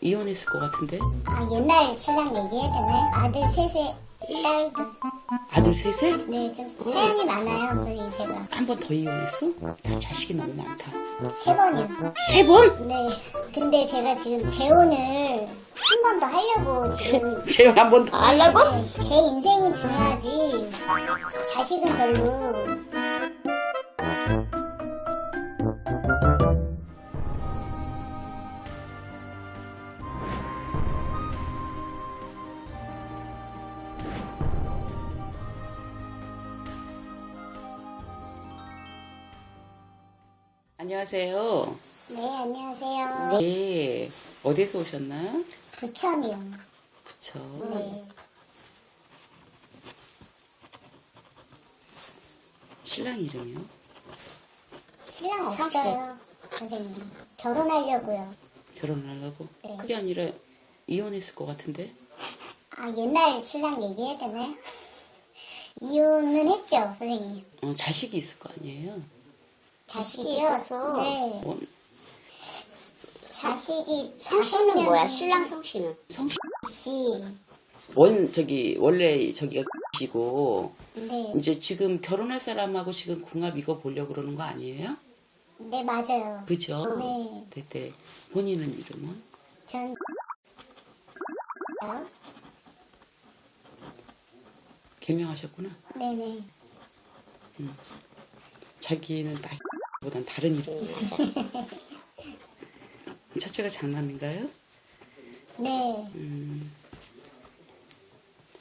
이혼했을 것 같은데? 아, 옛날 신랑 얘기해야 되나요? 아들 셋에 딸들. 아들 셋에? 네, 좀 사연이 많아요, 선생님, 제가. 한 번 더 이혼했어? 야, 자식이 너무 많다. 세 번이요. 세 번? 네. 근데 제가 지금 재혼을 한 번 더 하려고 지금. 재혼 한번 더 하려고? 네, 제 인생이 중요하지. 자식은 별로. 안녕하세요. 네, 안녕하세요. 네. 어디서 오셨나? 부천이요. 부처. 네. 신랑 이름이요? 신랑. 없어요, 선생님. 결혼하려고요. 결혼하려고? 네. 그게 아니라 이혼했을 것 같은데? 아, 옛날 신랑 얘기해야 되나요? 이혼은 했죠, 선생님. 어, 자식이 있을 거 아니에요? 자식이 있어서. 네. 원, 자식이. 성씨는 뭐야? 신랑 성씨는? 성씨. 씨. 원, 저기, 원래 저기가 씨고, 네. 이제 지금 결혼할 사람하고 지금 궁합 이거 보려고 그러는 거 아니에요? 네, 맞아요. 그죠? 네. 네네. 본인은 이름은? 전. 어? 개명하셨구나. 네네. 자기는 나 보단 다른 이름. 첫째가 장남인가요? 네.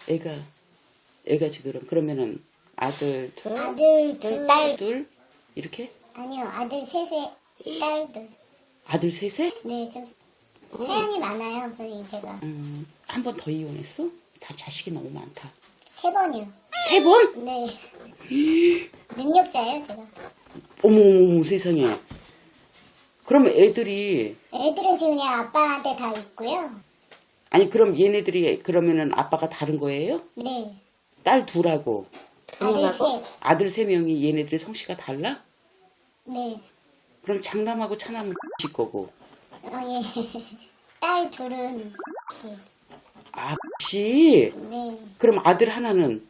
애가, 애가 지금, 그러면은 아들 둘, 아들 둘, 딸. 둘? 이렇게? 아니요, 아들 셋에 딸들. 아들 셋에? 네, 좀 사연이 많아요, 선생님, 제가. 음, 한 번 더 이혼했어? 다 자식이 너무 많다. 세 번이요. 세 번? 네. 능력자예요, 제가. 어머, 세상에. 그러면 애들이, 애들은 지금 그냥 아빠한테 다 있고요. 아니, 그럼 얘네들이, 그러면은 아빠가 다른 거예요? 네. 딸 둘하고, 아들? 셋. 아들 세 명이 얘네들의 성씨가 달라? 네. 그럼 장남하고 차남은 지 거고. 어, 예. 딸 둘은 씨. 아, 씨. 네. 그럼 아들 하나는,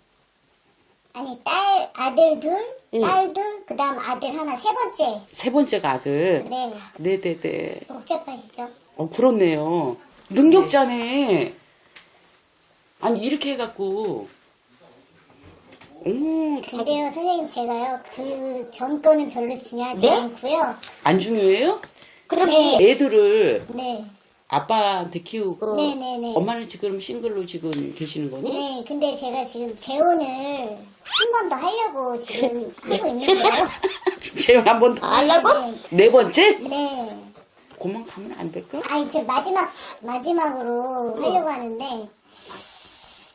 아니, 딸, 아들 둘, 응. 딸 둘, 그 다음 아들 하나, 세 번째. 세 번째가 아들. 네. 네네네. 복잡하시죠? 어, 그렇네요. 능력자네. 아니, 이렇게 해갖고. 오, 근데요, 선생님, 제가요, 그 전 거는 별로 중요하지 네? 않고요. 안 중요해요? 그럼 네. 이 네. 애들을 아빠한테 키우고. 네네네. 엄마는 지금 싱글로 지금 계시는 거니? 네, 근데 제가 지금 재혼을 한 번 더 하려고 지금 하고 있는 거예요. 재혼 한번 더. 하려고? 네. 네 번째? 네. 고만 가면 안 될까? 아, 이제 마지막, 마지막으로 하려고 하는데,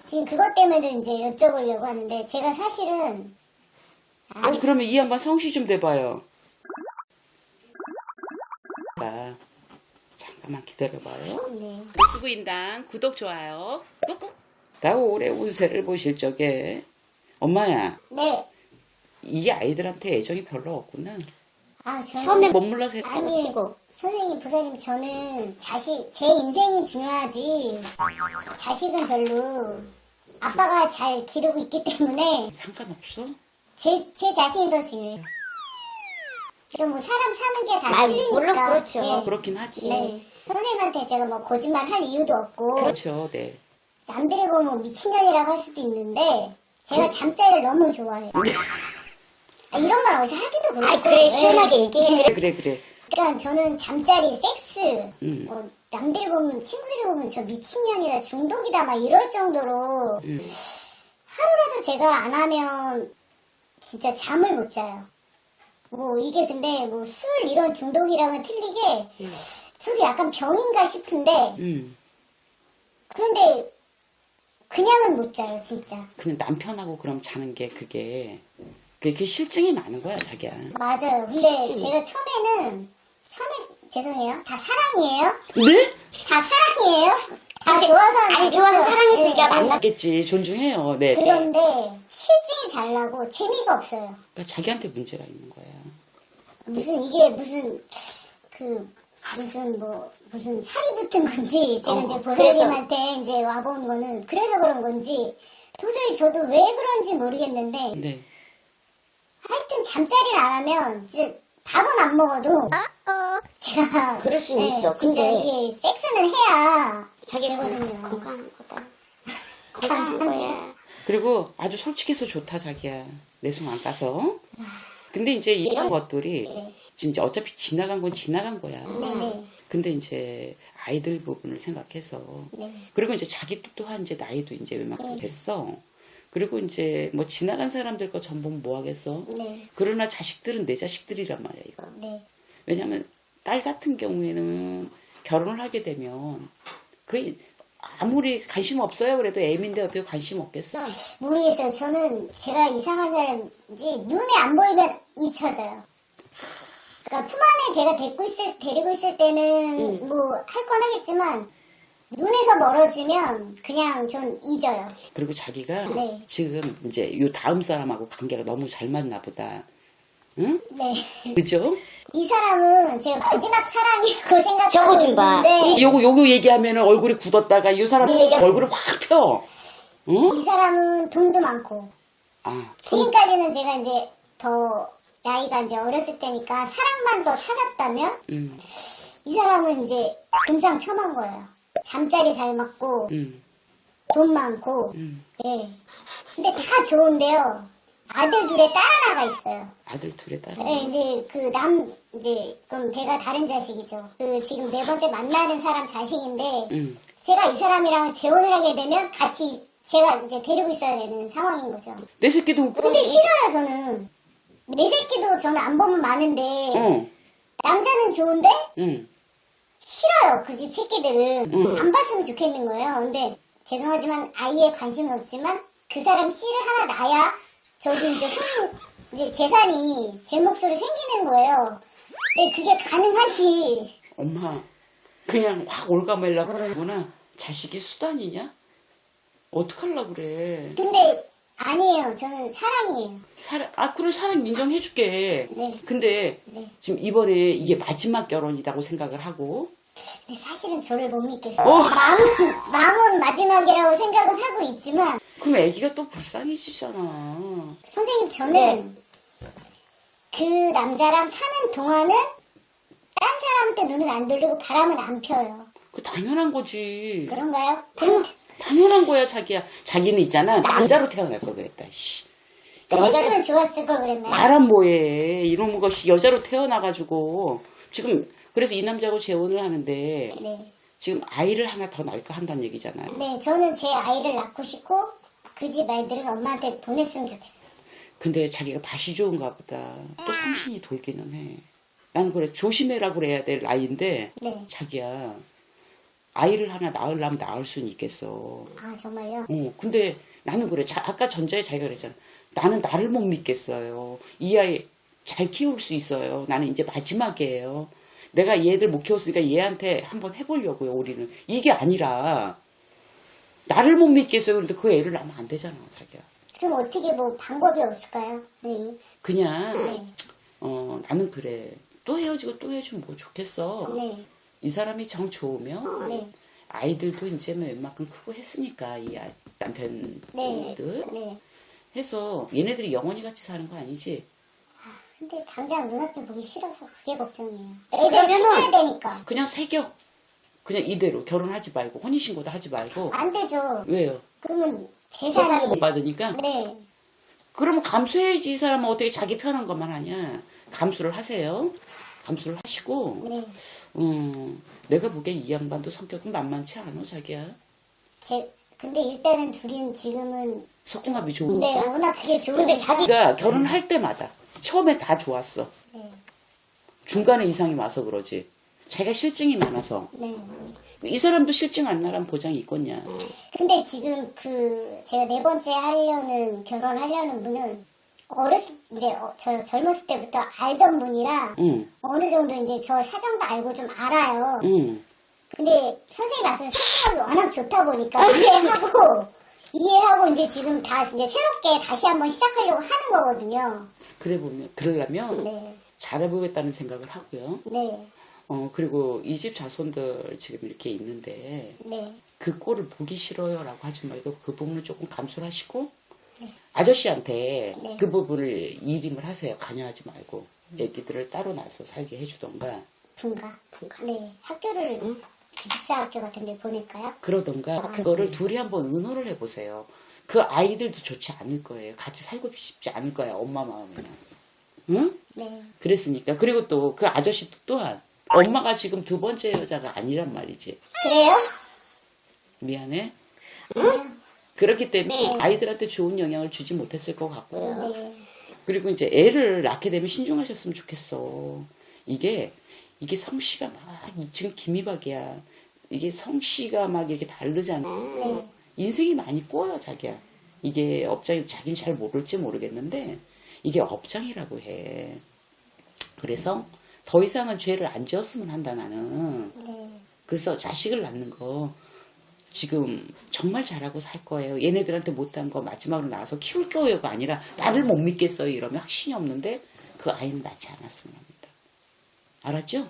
지금 그것 때문에 이제 여쭤보려고 하는데, 제가 사실은, 아니, 그러면 이 양반 성씨 좀 대봐요. 자, 잠깐만 기다려봐요. 네. 수부인당 구독, 좋아요. 꾹꾹. 나 올해 운세를 보실 적에 엄마야, 네. 이 아이들한테 애정이 별로 없구나. 아, 저는. 처음에 못 몰라서 했다. 아니, 치고. 선생님, 부사님, 저는 자식, 제 인생이 중요하지, 자식은 별로, 아빠가 잘 기르고 있기 때문에, 상관없어? 제, 제 자신이 더 중요해요. 좀뭐 사람 사는 게 다 아, 틀리니까. 물론 그렇죠. 네. 그렇긴 하지. 네. 선생님한테 제가 뭐 거짓말 할 이유도 없고, 그렇죠, 네. 남들이 보면 뭐 미친년이라고 할 수도 있는데, 제가 잠자리를 너무 좋아해요. 아, 이런 말 어디서 하기도 그렇고. 아, 그래, 시원하게 얘기해. 그래, 그래, 그래. 그러니까 저는 잠자리, 섹스, 음. 뭐 남들이 보면, 친구들이 보면 저 미친년이다, 중독이다, 막 이럴 정도로, 음. 하루라도 제가 안 하면 진짜 잠을 못 자요. 뭐 이게 근데 뭐 술 이런 중독이랑은 틀리게 저도 약간 병인가 싶은데 음. 그런데 그냥은 못 자요 진짜 근데 남편하고 그럼 자는 게 그게, 그게 실증이 많은 거야, 자기야. 맞아요 근데 진짜. 제가 처음에는 처음에 죄송해요 다 사랑이에요 네? 다 사랑이에요 다 아니, 좋아서 아니, 좋아서 아니죠? 사랑했으니까 네, 네. 만났- 맞겠지, 존중해요. 네. 그런데 실증이 잘 나고 재미가 없어요 그러니까 자기한테 문제가 있는 거야. 무슨 이게 무슨 그 무슨 뭐 무슨 살이 붙은 건지 제가 어, 이제 그래서- 보살님한테 이제 와본 거는 그래서 그런 건지 도저히 저도 왜 그런지 모르겠는데 네. 하여튼 잠자리를 안 하면 이제 밥은 안 먹어도 제가 그럴 수 네, 있어. 진짜 근데- 이게 섹스는 해야 자기가 되거든요. 건강한 거다. 건강한 거야. 그리고 아주 솔직해서 좋다 자기야. 내손안 까서. 근데 이제 이런 것들이 네. 이제 어차피 지나간 건 지나간 거야. 네네 근데 이제 아이들 부분을 생각해서 네. 그리고 이제 자기 또 또한 이제 나이도 이제 웬만큼 네. 됐어. 그리고 이제 뭐 지나간 사람들 거 전부 뭐 하겠어. 네. 그러나 자식들은 내 자식들이란 말이야 이거. 네. 왜냐면 딸 같은 경우에는 결혼을 하게 되면 그 아무리 관심 없어요 그래도 애인데 어떻게 관심 없겠어? 모르겠어요. 저는 제가 이상한 사람인지 눈에 안 보이면 잊혀져요. 그러니까 품 안에 제가 데리고 있을, 데리고 있을 때는 뭐할 건 하겠지만 눈에서 멀어지면 그냥 전 잊어요. 그리고 자기가 네. 지금 이제 요 다음 사람하고 관계가 너무 잘 맞나 보다. 응? 네. 그죠? 이 사람은 제가 마지막 사랑이라고 생각하고 저거 좀 봐. 있는데 요거 요거 얘기하면 얼굴이 굳었다가 이 사람 이 얘기- 얼굴이 확 펴. 응? 이 사람은 돈도 많고 아, 지금까지는 제가 이제 더 나이가 이제 어렸을 때니까 사랑만 더 찾았다면 음, 이 사람은 이제 금상 첨한 거예요. 잠자리 잘 맞고 음, 돈 많고 음. 예. 근데 다 좋은데요. 아들 둘에 딸 하나가 있어요. 아들 둘에 딸. 예, 이제 그 남 이제 그럼 배가 다른 자식이죠. 그 지금 네 번째 만나는 사람 자식인데 음. 제가 이 사람이랑 재혼을 하게 되면 같이 제가 이제 데리고 있어야 되는 상황인 거죠. 내 새끼도 못 근데 싫어요 저는. 내 새끼도 저는 안 보면 많은데 응, 남자는 좋은데 응. 싫어요 그 집 새끼들은 음. 안 봤으면 좋겠는 거예요. 근데 죄송하지만 아이에 관심은 없지만 그 사람 씨를 하나 낳아야 저도 이제 혼인 이제 재산이 제 몫으로 생기는 거예요. 근데 그게 가능하지. 엄마, 그냥 확 올가매려고 그러구나. 자식이 수단이냐? 어떡하려고 그래. 근데 아니에요. 저는 사랑이에요. 사람, 아, 그래, 사람 인정해줄게. 네. 근데 네. 지금 이번에 이게 마지막 결혼이라고 생각을 하고, 근데 사실은 저를 못 믿겠어요. 어. 마음은, 마음은 마지막이라고 생각은 하고 있지만 그럼 애기가 또 불쌍해지잖아. 선생님 저는 그 남자랑 사는 동안은 딴 사람한테 눈은 안 돌리고 바람은 안 펴요. 그 당연한 거지. 그런가요? 당연한 거야, 자기야. 자기는 있잖아. 남자로 태어날 걸 그랬다, 씨. 그랬으면 좋았을 걸 그랬나요? 나란 뭐해. 이런 것이 여자로 태어나가지고. 지금, 그래서 이 남자하고 재혼을 하는데, 네. 지금 아이를 하나 더 낳을까 한다는 얘기잖아요. 네, 저는 제 아이를 낳고 싶고 그 집 아이들은 엄마한테 보냈으면 좋겠어요. 근데 자기가 밭이 좋은가 보다. 또 상신이 돌기는 해. 나는 그래, 조심해라 그래야 될 나이인데, 네. 자기야. 아이를 하나 낳으려면 낳을 수는 있겠어. 아 정말요? 어, 근데 나는 그래. 자, 아까 전자에 자기가 그랬잖아. 나는 나를 못 믿겠어요. 이 아이 잘 키울 수 있어요. 나는 이제 마지막이에요. 내가 얘들 못 키웠으니까 얘한테 한번 해보려고요, 우리는. 이게 아니라, 나를 못 믿겠어요. 그런데 그 애를 낳으면 안 되잖아, 자기야. 그럼 어떻게 뭐 방법이 없을까요? 네. 그냥, 네. 어, 나는 그래. 또 헤어지고 또 헤어지면 뭐 좋겠어. 네. 이 사람이 정 좋으면, 네. 아이들도 이제 뭐 웬만큼 크고 했으니까, 이 아- 네. 남편들. 네. 해서 얘네들이 영원히 같이 사는 거 아니지? 근데 당장 눈앞에 보기 싫어서 그게 걱정이에요. 애들 키워야 되니까. 그냥 새겨. 그냥 이대로 결혼하지 말고 혼인신고도 하지 말고 안 되죠. 왜요? 그러면 재산을 재산이. 못 받으니까 네. 그러면 감수해야지 이 사람은 어떻게 자기 편한 것만 하냐 감수를 하세요 감수를 하시고 네. 음, 내가 보기엔 이 양반도 성격은 만만치 않아 자기야 제, 근데 일단은 둘이는 지금은, 석궁합이 좋은데 네, 워낙 그게 좋은데. 자기- 자기가 결혼할 때마다 처음에 다 좋았어 네. 중간에 이상이 와서 그러지 자기가 실증이 많아서 네. 이 사람도 실증 안 나란 보장이 있겠냐 근데 지금 그, 제가 네 번째 하려는, 결혼하려는 분은, 어렸을, 이제, 어, 저 젊었을 때부터 알던 분이라, 응, 어느 정도 이제 저 사정도 알고 좀 알아요. 응. 근데 선생님 말씀 성격이 워낙 좋다 보니까 이해하고 이해하고 이제 지금 다 이제 새롭게 다시 한번 시작하려고 하는 거거든요. 그래 보면 그러려면 네, 잘해보겠다는 생각을 하고요 네, 어, 그리고 이 집 자손들 지금 이렇게 있는데, 네. 그 꼴을 보기 싫어요라고 하지 말고 그 부분을 조금 감수를 하시고, 아저씨한테 네. 그 부분을 이임을 하세요. 관여하지 말고. 애기들을 따로 나서 살게 해주던가, 분가. 네. 학교를 기숙사 학교 같은 데 보낼까요? 그러던가, 그거를 둘이 한번 의논을 해보세요. 그 아이들도 좋지 않을 거예요. 같이 살고 싶지 않을 거야, 엄마 마음에는. 응? 네. 그랬으니까. 그리고 또 그 아저씨 또한 엄마가 지금 두 번째 여자가 아니란 말이지. 그래요? 미안해. 네. 그렇기 때문에 네. 아이들한테 좋은 영향을 주지 못했을 것 같고요. 네. 그리고 이제 애를 낳게 되면 신중하셨으면 좋겠어. 이게 이게 성씨가 막 지금 김이박이야. 이게 성씨가 막 이렇게 다르잖아. 네. 인생이 많이 꼬여 자기야. 이게 업장이 자기는 잘 모를지 모르겠는데 이게 업장이라고 해. 그래서 더 이상은 죄를 안 지었으면 한다 나는. 네. 그래서 자식을 낳는 거 지금 정말 잘하고 살 거예요. 얘네들한테 못한 거 마지막으로 나와서 키울 거예요가 아니라 나를 못 믿겠어요. 이러면 확신이 없는데 그 아이는 낳지 않았으면 합니다. 알았죠?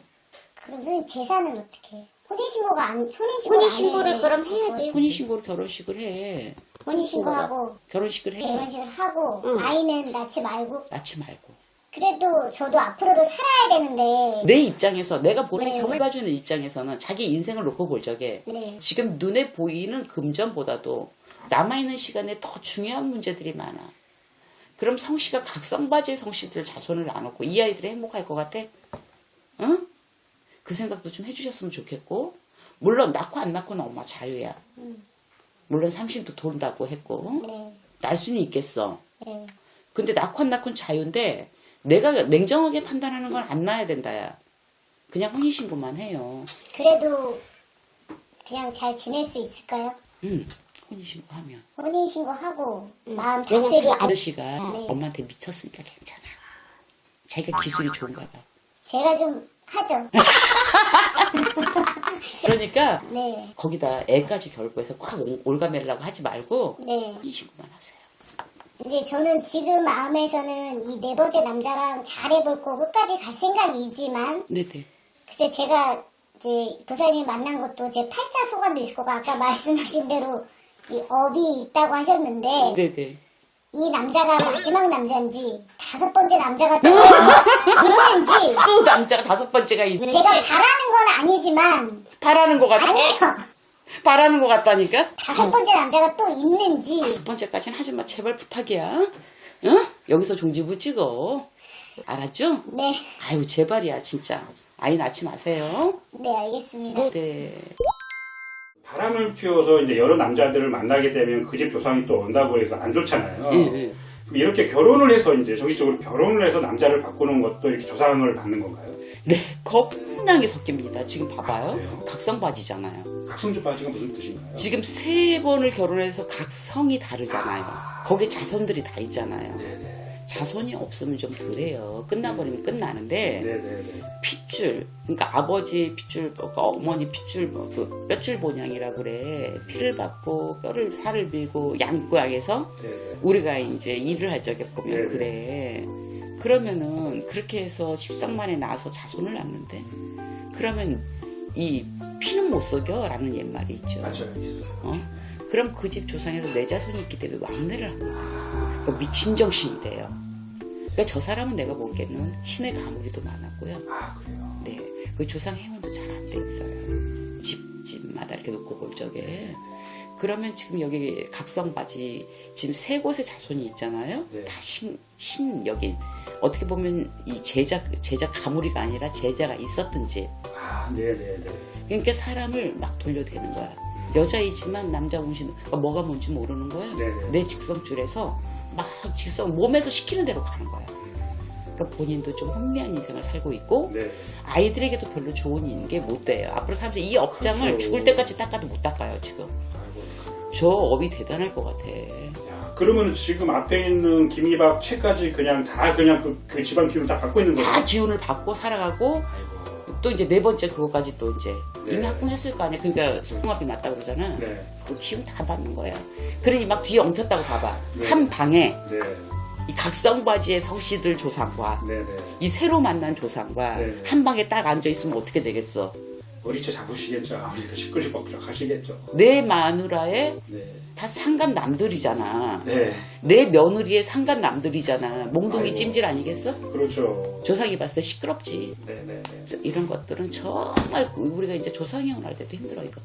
그럼 선생님 재산은 어떻게? 해? 혼인신고가 안, 혼인신고 혼인신고를 그럼 해야지. 혼인신고로 결혼식을 해. 혼인신고하고 결혼식을 해. 결혼식을 하고 응. 아이는 낳지 말고 낳지 말고. 그래도 저도 앞으로도 살아야 되는데 내 입장에서 내가 보는 네. 점을 봐주는 입장에서는 자기 인생을 놓고 볼 적에 네. 지금 눈에 보이는 금전보다도 남아있는 시간에 더 중요한 문제들이 많아. 그럼 성씨가 각성바지의 성씨들 자손을 나눴고 이 아이들이 행복할 것 같아? 응? 그 생각도 좀 해주셨으면 좋겠고 물론 낳고 안 낳고는 엄마 자유야. 물론 삼심도 돈다고 했고 네. 날 수는 있겠어. 네. 근데 낳고 안 낳고는 자유인데 내가 냉정하게 판단하는 건안 낳아야 된다야. 그냥 혼인신고만 해요. 그래도 그냥 잘 지낼 수 있을까요? 응, 혼인신고 하면. 혼인신고 하고 마음 왜냐면 다스리고 그 아저씨가 네. 엄마한테 미쳤으니까 괜찮아. 자기가 기술이 좋은가 봐. 제가 좀 하죠. 그러니까 네. 거기다 애까지 결부해서 꽉 올- 올가매려고 하지 말고 네. 혼인신고만 하세요. 이제 저는 지금 마음에서는 이 네 번째 남자랑 잘해볼 거 끝까지 갈 생각이지만 네네. 글쎄 제가 이제 보사님 만난 것도 제 팔자 소관도 있을 거고 아까 말씀하신 대로 이 업이 있다고 하셨는데 네네. 이 남자가 마지막 남자인지 다섯 번째 남자가 또 있는지 또 남자가 다섯 번째가 있네. 제가 바라는 건 아니지만 바라는 것 같아. 아니에요 바라는 것 같다니까. 다섯 번째 남자가 또 있는지 첫 번째까지는 하지 마. 제발 부탁이야. 응? 여기서 종지부 찍어. 알았죠? 네, 아유, 제발이야, 진짜. 아이 낳지 마세요. 네 알겠습니다 네. 바람을 피워서 이제 여러 남자들을 만나게 되면 그 집 조상이 또 온다고 해서 안 좋잖아요. 예, 예. 그럼 이렇게 결혼을 해서 이제 정식적으로 결혼을 해서 남자를 바꾸는 것도 이렇게 조상을 받는 건가요? 네, 겁나게 섞입니다. 지금 아, 봐봐요. 그래요? 각성 바지잖아요. 각성주 바지가 무슨 뜻인가요? 지금 세 번을 결혼해서 각성이 다르잖아요. 거기에 자손들이 다 있잖아요. 네네. 자손이 없으면 좀 덜해요. 끝나버리면 끝나는데 네네네. 핏줄, 그러니까 아버지 핏줄, 뭐 어머니 핏줄, 뭐 그 뼈줄 본향이라고 그래. 피를 받고 뼈를 살을 빌고 양고양에서 네네. 우리가 이제 일을 할 적에 보면 네네. 그래. 그러면은 그렇게 해서 십상만에 나와서 자손을 낳는데 그러면 이 피는 못 속여라는 옛말이 있죠. 맞아요. 있어요. 어? 그럼 그 집 조상에서 내 자손이 있기 때문에 왕래를 합니다. 그러니까 미친 정신이 돼요. 그러니까 저 사람은 내가 보기에는 신의 가물이도 많았고요. 아 그래요. 네, 그 조상 행운도 잘 안 돼 있어요. 집 집마다 이렇게 놓고 볼 적에. 그러면 지금 여기 각성바지 지금 세 곳에 자손이 있잖아요. 네. 다 신, 신 여기 어떻게 보면 이 제자 제자 가물이가 아니라 제자가 있었던 집. 아 네네네. 그러니까 사람을 막 돌려대는 거야. 여자이지만 남자 운신 그러니까 뭐가 뭔지 모르는 거야. 네네. 내 직성줄에서 막 직성 몸에서 시키는 대로 가는 거야. 그러니까 본인도 좀 혼미한 인생을 살고 있고 네. 아이들에게도 별로 좋은 게 못 돼요. 앞으로 사람들이 이 업장을 그렇죠. 죽을 때까지 닦아도 못 닦아요 지금. 저 업이 대단할 것 같아. 야, 그러면 지금 앞에 있는 김이박 채까지 그냥 다 그냥 그, 그 집안 기운 다 갖고 있는 거예요? 다 기운을 받고 살아가고. 또 이제 네 번째 그거까지 또 이제 네. 이미 합궁했을 거 아니야. 그러니까 소궁합이 맞다 그러잖아. 네. 그 기운 다 받는 거야. 그러니 막 뒤에 엉켰다고 봐봐. 네. 한 방에 네. 이 각성바지의 성씨들 조상과 네 네. 이 새로 만난 조상과 네. 한 방에 딱 앉아 있으면 어떻게 되겠어? 머리채 잡으시겠죠. 아무래도 시끌시끌 하시겠죠. 내 마누라의 네. 다 상간 남들이잖아. 네. 내 며느리의 상간 남들이잖아. 몽둥이 아이고. 찜질 아니겠어? 그렇죠. 조상이 봤을 때 시끄럽지. 네네네. 그래서 이런 것들은 정말 우리가 이제 조상이혼 할 때도 힘들어 이거.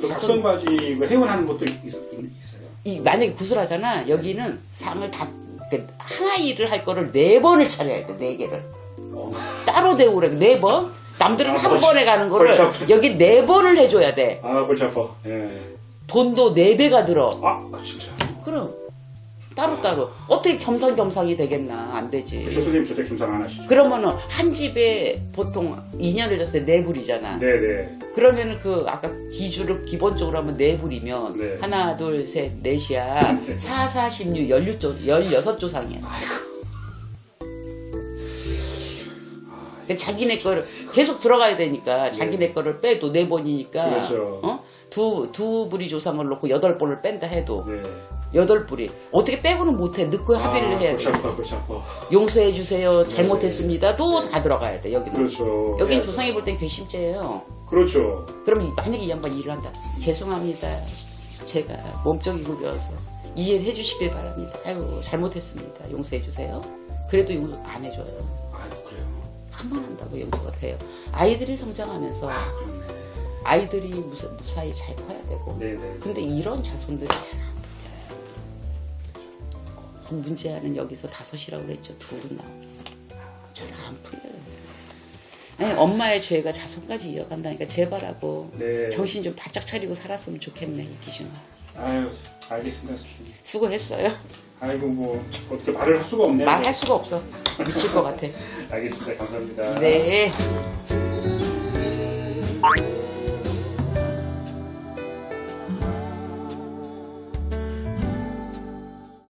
그 각성바지 그 회원하는 것도 있, 있, 있 어요. 이 만약에 구슬하잖아. 여기는 상을 다 그러니까 하나 일을 할 거를 네 번을 차려야 돼. 네 개를. 어. 따로 대우래. 네 번. 남들은 아, 한 벌써- 번에 가는 거를 벌써 아프다. 여기 네 번을 해줘야 돼. 아, 골치 아파. 예. 돈도 네 배가 들어. 아, 진짜. 그럼 따로 따로 어떻게 겸상겸상이 되겠나? 안 되지. 조 선생님 절대 김상 안 하시죠? 그러면은 한 집에 보통 2년을 졌을 때네 불이잖아. 네네. 그러면은 그 아까 기주를 기본적으로 하면 네 불이면 네. 하나 둘 셋 넷이야. 4, 4, 16, 16조, 16조상이야. 자기네 거를 계속 들어가야 되니까 자기네 거를 빼도 네 번이니까 그렇죠. 어? 두, 두 불이 조상을 놓고 여덟 번을 뺀다 해도 네. 여덟 불이 어떻게 빼고는 못해 합의를 아, 해야 골치 돼 아파, 골치 아파. 용서해 주세요 잘못했습니다 또다 들어가야 돼 여기는 그렇죠. 여긴 예. 조상이 볼 땐 괘씸죄예요 그렇죠. 그럼 이- 만약에 이 양반 일을 한다 죄송합니다 제가 몸쪽이 굽여서 이해해 주시길 바랍니다 아이고 잘못했습니다 용서해 주세요 그래도 용서 안 해줘요. 한 번 한다고 용서가 돼요 아이들이 성장하면서 아. 아이들이 무사, 무사히 잘 커야 되고 네네. 근데 이런 자손들이 잘 안 풀려요. 꼭 문제아는 여기서 다섯이라고 그랬죠. 둘은 나오죠. 잘안 풀려요. 아니, 엄마의 죄가 자손까지 이어간다니까 제발하고 네. 정신 좀 바짝 차리고 살았으면 좋겠네 이 기준아. 아유, 알겠습니다. 수고했어요. 아이고, 뭐, 어떻게 말을 할 수가 없네요. 말할 수가 없어. 미칠 것 같아. 알겠습니다. 감사합니다. 네.